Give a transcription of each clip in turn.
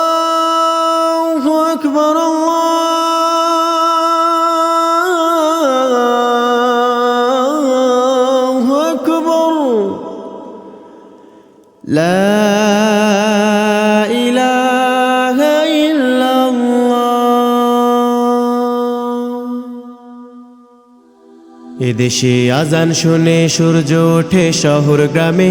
الله أكبر الله أكبر لا إله إلا الله এদেশে আজান শুনে সূর্য ওঠে শহর গ্রামে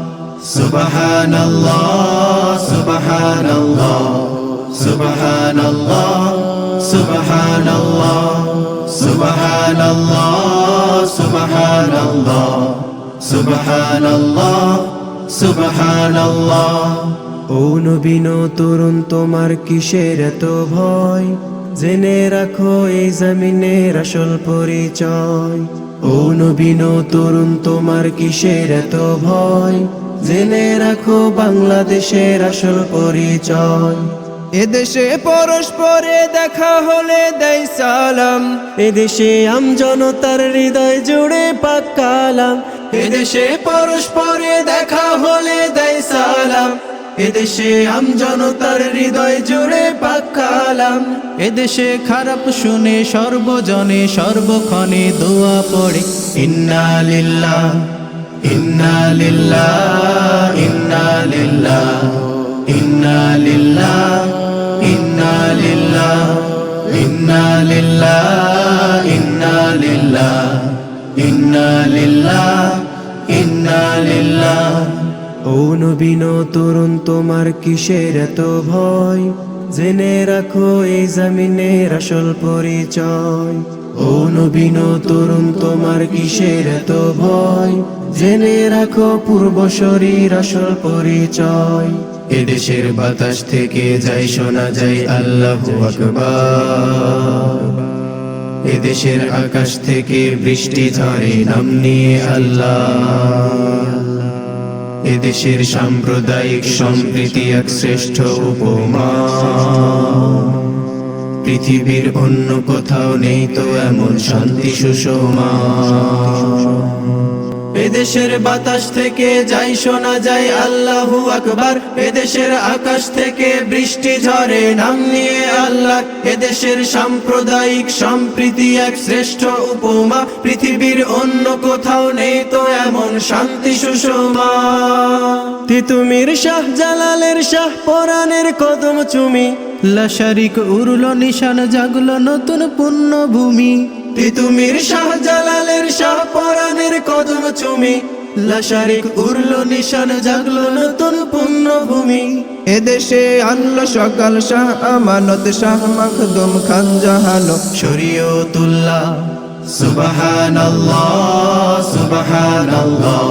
Subhanallah, Subhanallah, Subhanallah, Subhanallah, Subhanallah, Subhanallah, Subhanallah, Subhanallah. ও নবীন তরুণ তোমার কিসের এত ভয় জেনে রাখো এই জমিনের আসল পরিচয় ও নবীন তরুণ তোমার কিসের এত ভয় জেনে রাখো বাংলাদেশের আসল পরিচয়। এদেশে পরস্পরে দেখা হলে দেয় সালাম। এদেশে আম জনতার হৃদয় জুড়ে পাকালাম এদেশে পরস্পরে দেখা হলে দেয় সালাম। এদেশে আম জনতার হৃদয় জুড়ে পাকালাম এদেশে খারাপ শুনে সর্বজনে সর্বক্ষণে দোয়া পড়ে। ইন্না লিল্লাহ। ইন্না লিল্লাহ ইন্না লিল্লাহ ইন্না লিল্লাহ ইন্না লিল্লাহ ইন্না লিল্লাহ ইন্না লিল্লাহ ইন্না লিল্লাহ ও নবীন তরুণ তোমার কিসের এত ভয়? জেনে রাখো, এই জমিনের আসল পরিচয়। ও নবীন, তরুণ, তোমার কিসের এত ভয়? জেনে রাখো, পূর্ব শরীর আসল পরিচয়। এদেশের বাতাস থেকে যাই শোনা যায় আল্লাহ এদেশের আকাশ থেকে বৃষ্টি ঝরে, নাম নিয়ে আল্লাহ। এদেশের সাম্প্রদায়িক সম্প্রীতি এক শ্রেষ্ঠ উপমা। পৃথিবীর অন্য কোথাও নেই তো এমন শান্তি সুষমা। এদেশের বাতাস থেকে যাই শোনা যায় আল্লাহু আকবার। এদেশের আকাশ থেকে বৃষ্টি ঝরে, নাম নিয়ে আল্লাহ। এদেশের সাম্প্রদায়িক সম্প্রীতি এক শ্রেষ্ঠ উপমা। পৃথিবীর অন্য কোথাও নেই তো এমন শান্তি সুষমা। তিতুমির শাহ জালালের শাহ পরাণের কদম চুমি। লাশারিক উড়ল নিশান জাগলো নতুন পুণ্য ভূমি তিতুমির শাহ জালালের শাহ পরাণের কদম চুমি। লাশারিক উড়ল নিশান, জাগলো নতুন পুণ্যভূমি। এদেশে আনলো সকাল শাহ, আমানত শাহ মখদুম খান জাহানো। শরীয়তুল্লাহ, সুবহানাল্লাহ সুবহানাল্লাহ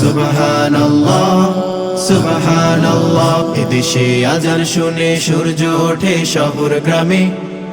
সুবহানাল্লাহ সুবহানাল্লাহ। এদেশে আজান শুনে সূর্য ওঠে শহর গ্রামে।